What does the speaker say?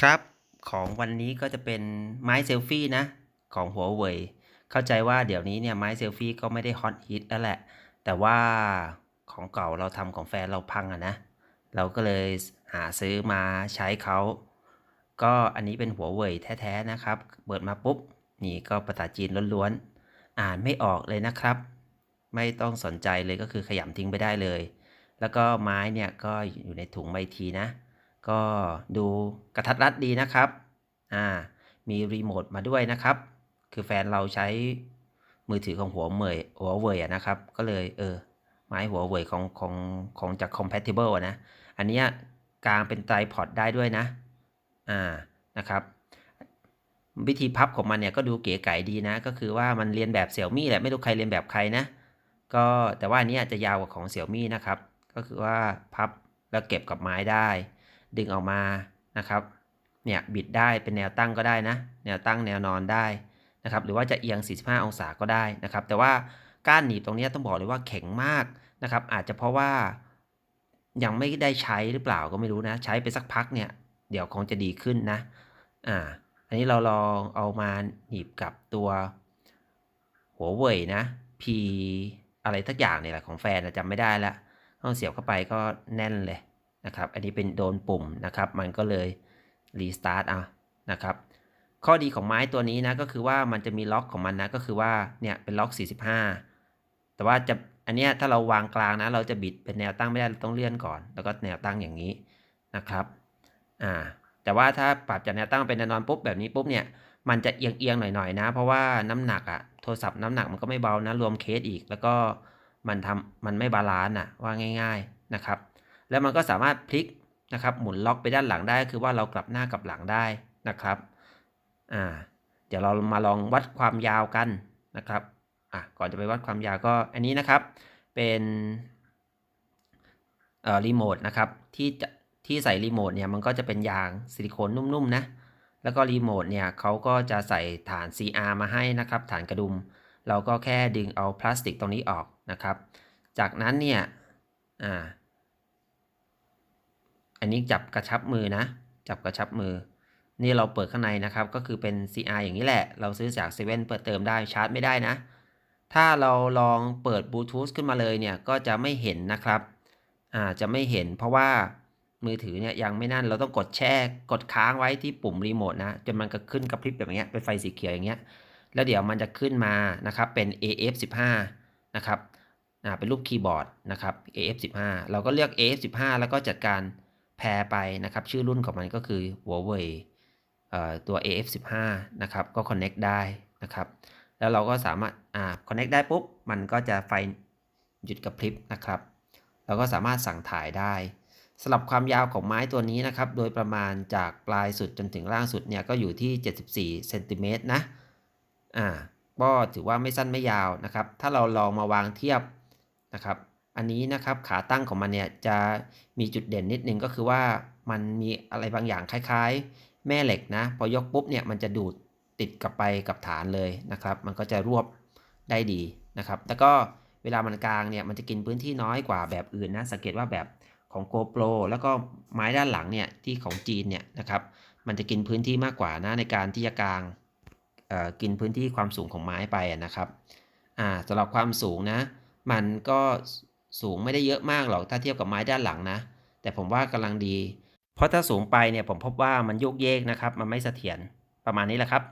ครับของวันนี้ก็จะเป็นไม้เซลฟี่นะ ของหัวเว่ยเข้าใจว่าเดี๋ยวนี้เนี่ยไม้เซลฟี่ก็ไม่ได้ฮอตฮิตแล้วแหละ แต่ว่าของเก่าเราทำของแฟนเราพังอะนะ เราก็เลยหาซื้อมาใช้เขา ก็อันนี้เป็นหัวเว่ยแท้ๆนะครับ เปิดมาปุ๊บ นี่ก็ภาษาจีนล้วนๆ อ่านไม่ออกเลยนะครับ ไม่ต้องสนใจเลยก็คือขยำทิ้งไปได้เลย แล้วก็ไม้เนี่ยก็อยู่ในถุงใบทีนะ ก็ดูกระทัดรัดดีนะครับ อ่า มีรีโมทมาด้วยนะครับ คือแฟนเราใช้มือถือของหัวเว่ยหัวเว่ยอะนะครับ ก็เลยเออ ไม้หัวเว่ยของของของจาก compatible อะนะ อันนี้กลางเป็นไตรพอดได้ด้วยนะ อ่า นะครับ วิธีพับของมันเนี่ยก็ดูเก๋ไก๋ดีนะ ก็คือว่ามันเรียนแบบเสี่ยมี่แหละ ไม่รู้ใครเรียนแบบใครนะ ก็แต่ว่าอันนี้จะยาวกว่าของเสี่ยมี่นะครับ ก็คือว่าพับแล้วเก็บกับไม้ได้ ดึงออกมานะครับเนี่ยบิดได้เป็นแนวตั้งก็ได้นะ แนวตั้งแนวนอนได้นะครับหรือว่าจะเอียง 45 องศาก็ได้นะครับ แต่ว่าก้านหนีบตรงนี้ต้องบอกเลยว่าแข็งมากนะครับ อาจจะเพราะว่ายังไม่ได้ใช้หรือเปล่าก็ไม่รู้นะ ใช้ไปสักพักเนี่ย เดี๋ยวคงจะดีขึ้นนะอ่าอันนี้เราลองเอามาหนีบกับตัวหัวเว่ยนะ P อะไรทักอย่างเนี่ยแหละของแฟนนะจำไม่ได้ละต้องเสียบเข้าไปก็แน่นเลย นะครับ อันนี้เป็นโดนปุ่มนะครับ มันก็เลยรีสตาร์ทเอานะครับ ข้อดีของไม้ตัวนี้นะก็คือว่ามันจะมีล็อกของมันนะก็คือว่าเนี่ยเป็นล็อก 45 แต่ว่าจะอันเนี้ยถ้าเราวางกลางนะ เราจะบิดเป็นแนวตั้งไม่ได้เราต้องเลื่อนก่อน แล้วก็แนวตั้งอย่างนี้นะครับอ่าแต่ว่าถ้าปรับจากแนวตั้งเป็นแนวนอนปุ๊บแบบนี้ปุ๊บเนี่ยมันจะเอียงเอียงหน่อยๆนะ เพราะว่าน้ำหนักอะโทรศัพท์น้ำหนักมันก็ไม่เบานะรวมเคสอีก แล้วก็มันทำมันไม่บาลานซ์อะว่าง่าย ๆนะครับ แล้วมันก็สามารถพลิกนะครับหมุนล็อกไปด้านหลังได้คือว่าเรากลับหน้ากลับหลังได้นะครับอ่าเดี๋ยวเรามาลองวัดความยาวกันนะครับอะก่อนจะไปวัดความยาวก็อันนี้นะครับเป็นเอ่อรีโมทนะครับที่จะที่ใส่รีโมทเนี่ยมันก็จะเป็นยางซิลิโคนนุ่มๆนะแล้วก็รีโมทเนี่ยเขาก็จะใส่ฐาน CR มาให้นะครับฐานกระดุม เราก็แค่ดึงเอาพลาสติกตรงนี้ออกนะครับ จากนั้นเนี่ยอ่า อันนี้จับกระชับมือนะ จับกระชับมือ นี่เราเปิดข้างในนะครับ ก็คือเป็น CR อย่างนี้แหละ เราซื้อจากเซเว่นเปิดเติมได้ชาร์จไม่ได้นะ ถ้าเราลองเปิดบลูทูธขึ้นมาเลยเนี่ยก็จะไม่เห็นนะครับ อ่าจะไม่เห็นเพราะว่ามือถือเนี่ยยังไม่นั่น เราต้องกดแช่ กดค้างไว้ที่ปุ่มรีโมทนะ จนมันก็ขึ้นกระพริบแบบเนี้ยเป็นไฟสีเขียวอย่างเงี้ย แล้วเดี๋ยวมันจะขึ้นมานะครับเป็น AF15 นะครับอ่าเป็นรูปคีย์บอร์ดนะครับ AF15 เราก็เลือก AF15 แล้วก็จัดการ แพรไปนะครับ ชื่อรุ่นของมันก็คือ Huawei ตัว AF15 นะครับก็ connect ได้นะครับแล้วเราก็สามารถอ่า connect ได้ปุ๊บ มันก็จะไฟหยุดกระพริบนะครับ เราก็สามารถสั่งถ่ายได้สำหรับความยาวของไม้ตัวนี้นะครับ โดยประมาณจากปลายสุดจนถึงล่างสุดเนี่ยก็อยู่ที่ 74เซนติเมตรนะ อ่า ก็ถือว่าไม่สั้นไม่ยาวนะครับ ถ้าเราลองมาวางเทียบนะครับ อันนี้นะครับขาตั้งของมันเนี่ยจะมีจุดเด่นนิดนึงก็คือว่ามันมีอะไรบางอย่างคล้ายๆ แม่เหล็กนะ พอยกปุ๊บเนี่ยมันจะดูดติดกลับไปกับฐานเลยนะครับ มันก็จะรวบได้ดีนะครับ แล้วก็เวลามันกลางเนี่ยมันจะกินพื้นที่น้อยกว่าแบบอื่นนะ สังเกตว่าแบบของ GoPro แล้วก็ไม้ด้านหลังเนี่ยที่ของจีนเนี่ยนะครับ มันจะกินพื้นที่มากกว่านะในการที่จะกลางเอ่อกินพื้นที่ความสูงของไม้ไปนะครับอ่าสำหรับความสูงนะ มันก็ สูงไม่ได้เยอะมากหรอกถ้าเทียบกับไม้ด้านหลังนะ แต่ผมว่ากำลังดี เพราะถ้าสูงไปเนี่ยผมพบว่ามันโยกเยกนะครับ มันไม่เสถียรประมาณนี้แหละครับ